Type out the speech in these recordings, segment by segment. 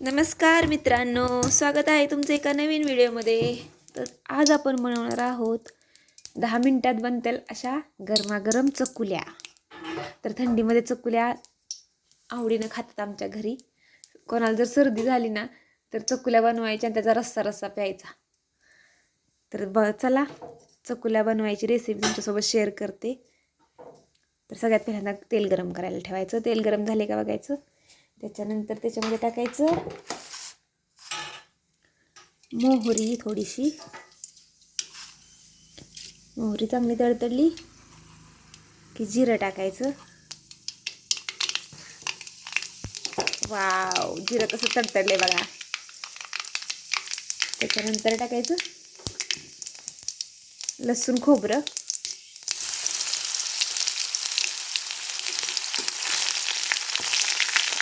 नमस्कार मित्रांनो स्वागत आहे तुमचं एका नवीन व्हिडिओमध्ये. तर आज आपण बनवणार आहोत दहा मिनटात बनतील अशा गरमागरम चकुल्या. तर थंडीमध्ये चकुल्या आवडीनं खातात आमच्या घरी. कोणाला जर सर्दी झाली ना तर चकुल्या बनवायच्या आणि त्याचा रस्सा रस्सा प्यायचा. तर ब चला चकुल्या बनवायची रेसिपी तुमच्यासोबत शेअर करते. तर सगळ्यात पहिल्यांदा तेल गरम करायला ठेवायचं. तेल गरम झाले का बघायचं? त्याच्यानंतर त्याच्यामध्ये टाकायचं मोहरी थोडीशी. मोहरी चांगली तडतडली की जिरं टाकायचं. वाव जिरं कसं तडतडले बघा. त्याच्यानंतर टाकायचं लसूण खोबरं.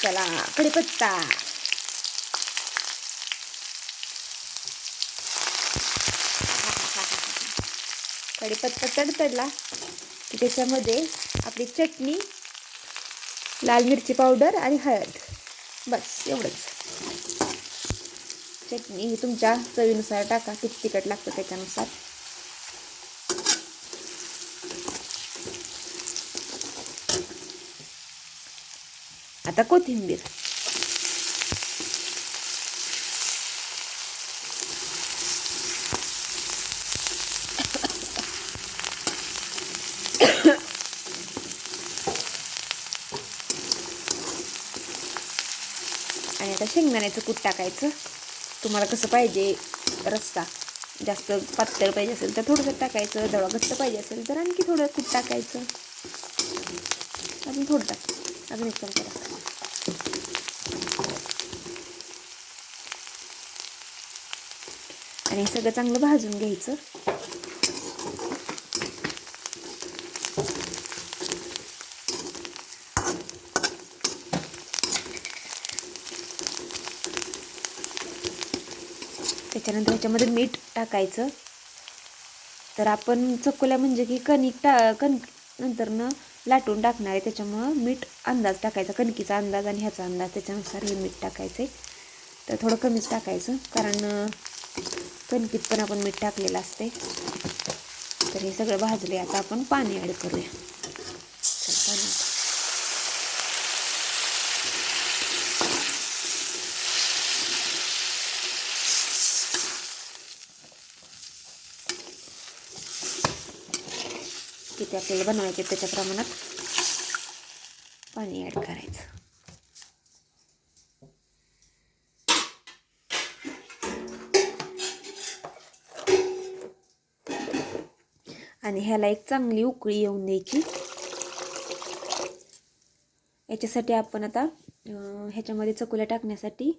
चला कढीपत्ता कढीपत्ता तडतडला की त्याच्यामध्ये आपली चटणी लाल मिरची पावडर आणि हळद. बस एवढंच. चटणी ही तुमच्या चवीनुसार टाका किती तिखट लागतं त्याच्यानुसार. आता कोथिंबीर. आणि आता शेंगदाण्याचं कूट टाकायचं. तुम्हाला कसं पाहिजे रस्सा जास्त पातळ पाहिजे असेल तर थोडंसं टाकायचं दवा घट्ट पाहिजे असेल तर आणखी थोडं कूट टाकायचं. अजून थोडं टाक. अजून एक चमचा टाक. आणि सगळं चांगलं भाजून घ्यायचं. त्याच्यानंतर ह्याच्यामध्ये मीठ टाकायचं. तर आपण चकोल्या म्हणजे की कणिक टा कण नंतरनं लाटून टाकणार आहे. त्याच्यामुळं मीठ अंदाज टाकायचा कणकीचा अंदाज आणि ह्याचा अंदाज. त्याच्यानुसार हे मीठ टाकायचं आहे तर थोडं कमीच टाकायचं कारण कणकीत पण आपण मीठ टाकलेलं असते तर हे सगळं भाजले आता आपण पाणी ॲड करूया चल, पाणी add. किती आपल्याला बनवायचे त्याच्या प्रमाणात. पाणी ॲड करायचं. आणि ह्याला एक चांगली उकळी येऊन द्यायची. याच्यासाठी आपण आता ह्याच्यामध्ये चकुल्या टाकण्यासाठी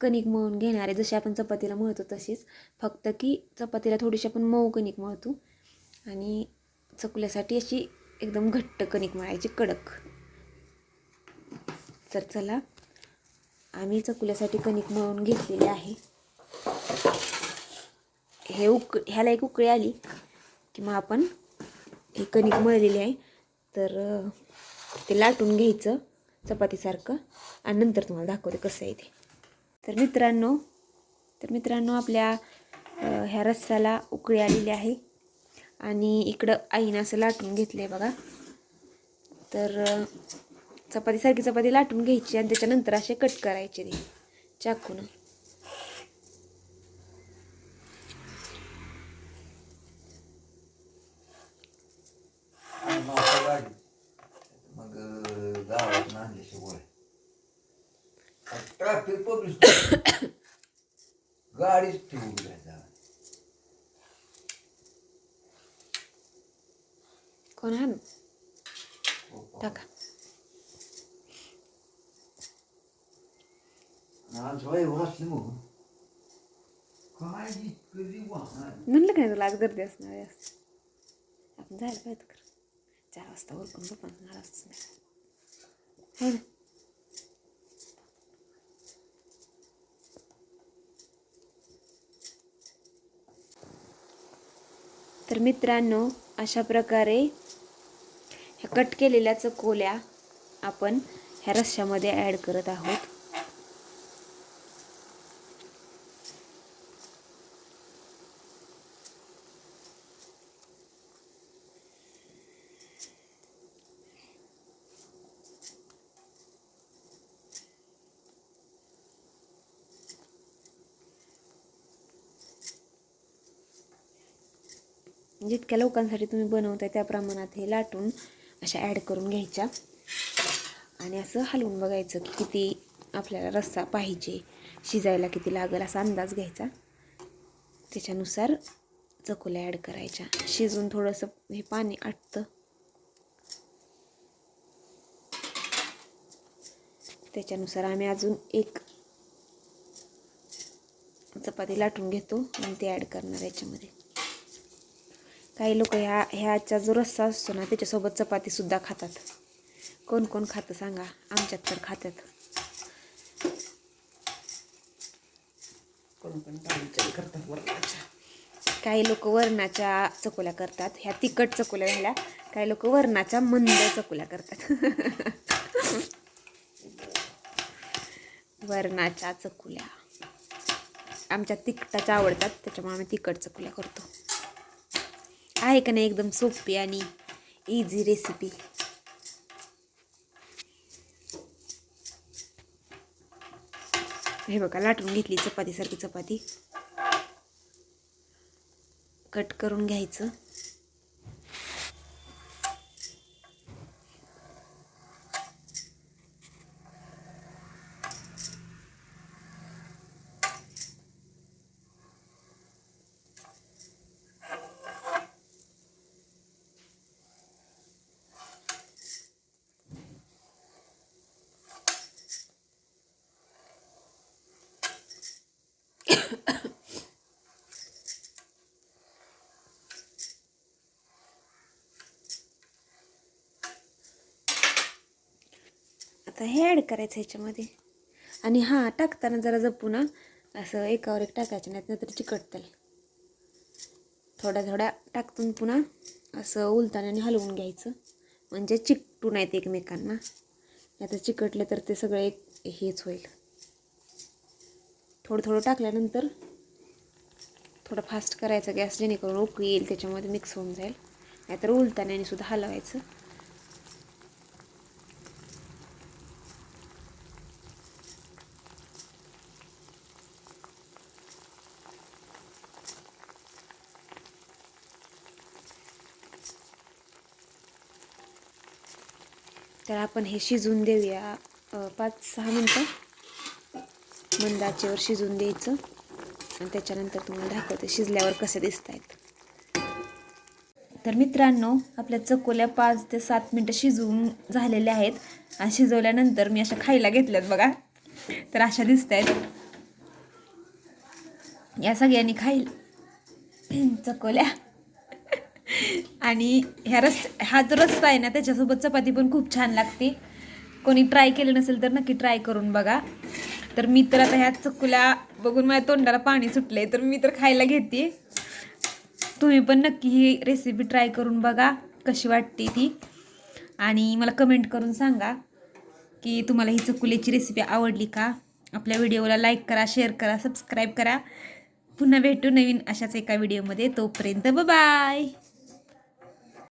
कणिक मळून घेणार आहे. जशी आपण चपातीला मळतो तशीच. फक्त की चपातीला थोडीशी आपण मऊ कणिक मळतो. आणि चकुल्यासाठी अशी एकदम घट्ट कणिक मळायची कडक. तर चला आम्ही चकुल्यासाठी कणिक मळून घेतलेली आहे. हे उक ह्याला एक उकळी आली की मग आपण हे कणिक मळलेली आहे. तर ते लाटून घ्यायचं चपातीसारखं आणि नंतर तुम्हाला दाखवते कसं आहे ते. तर मित्रांनो तर मित्रांनो आपल्या ह्या रस्साला उकळी आलेली आहे. आणि इकडं आईनं असं लाटून घेतलं आहे बघा. तर चपातीसारखी चपाती लाटून घ्यायची आणि त्याच्यानंतर असे कट करायचे ते चाकून. गाडीच ठेवून इतकं वाहन म्हणलं काय तुला आज गर्दी असणार. आपण जायला पाहिजे कर चार वाजता उरकून पण असं आहे ना तर मित्रांनो अशा प्रकारे कट केलेल्या चकोल्या आपण ह्या रश्श्यामध्ये ॲड करत आहोत. जितक्या लोकांसाठी तुम्ही बनवताय त्या प्रमाणात हे लाटून अशा ॲड करून घ्यायच्या. आणि असं हलवून बघायचं की किती आपल्याला रस्सा पाहिजे शिजायला किती लागेल असा अंदाज घ्यायचा. त्याच्यानुसार चकोल्या ॲड करायच्या. शिजून थोडंसं हे पाणी आटतं. त्याच्यानुसार आम्ही अजून एक चपाती लाटून घेतो आणि ते ॲड करणार याच्यामध्ये. काही लोक ह्या ह्याचा जो रस्सा असतो ना त्याच्यासोबत चपातीसुद्धा खातात. कोण कोण खातं सांगा? आमच्यात तर खातात काही लोक वरणाच्या चकोल्या करतात. ह्या तिखट चकोल्या झाल्या काही लोक वरणाच्या मंद चकोल्या करतात. वरणाच्या चकुल्या. आमच्या तिखटाच्या आवडतात त्याच्यामुळे आम्ही तिखट चकुल्या करतो. आहे का नाही एकदम सोपी आणि इझी रेसिपी हे बघा लाटून घेतली चपातीसारखी चपाती. कट करून घ्यायचं. आता हे ॲड करायचं ह्याच्यामध्ये. आणि हां टाकताना जरा जपून असं एकावर एक टाकायचं नाही नाहीतर चिकटतील थोड्या थोड्या टाकतून पुन्हा असं उलतानाने हलवून घ्यायचं. म्हणजे चिकटू नाहीत एकमेकांना. नाहीतर चिकटले तर ते सगळे एक हेच होईल. थोडं थोडं टाकल्यानंतर थोडं फास्ट करायचं गॅस जेणेकरून उकळी येईल त्याच्यामध्ये मिक्स होऊन जाईल. नाहीतर उलतानाने सुद्धा हलवायचं. तर आपण हे शिजवून देऊया. पाच सहा मिनटं. मंद आचेवर शिजवून द्यायचं. आणि त्याच्यानंतर तुम्हाला दाखवते शिजल्यावर कसे दिसत आहेत तर मित्रांनो आपल्या चकोल्या पाच ते सात मिनटं शिजवून झालेल्या आहेत. आणि शिजवल्यानंतर मी अशा खायला घेतल्यात बघा. तर अशा दिसत आहेत या सगळ्यांनी खाईल. चकोल्या. आणि ह्या रस हा जो रस्ता आहे ना त्याच्यासोबत चपाती पण खूप छान लागते. कोणी ट्राय केलं नसेल तर नक्की ट्राय करून बघा. तर मी तर आता ह्या चकुल्या बघून माझ्या तोंडाला पाणी सुटले तर मी तर खायला घेते. तुम्ही पण नक्की ही रेसिपी ट्राय करून बघा कशी वाटते ती. आणि मला कमेंट करून सांगा की तुम्हाला ही चकुल्याची रेसिपी आवडली का? आपल्या व्हिडिओला लाईक करा शेअर करा सबस्क्राईब करा. पुन्हा भेटू नवीन अशाच एका व्हिडिओमध्ये तोपर्यंत बाय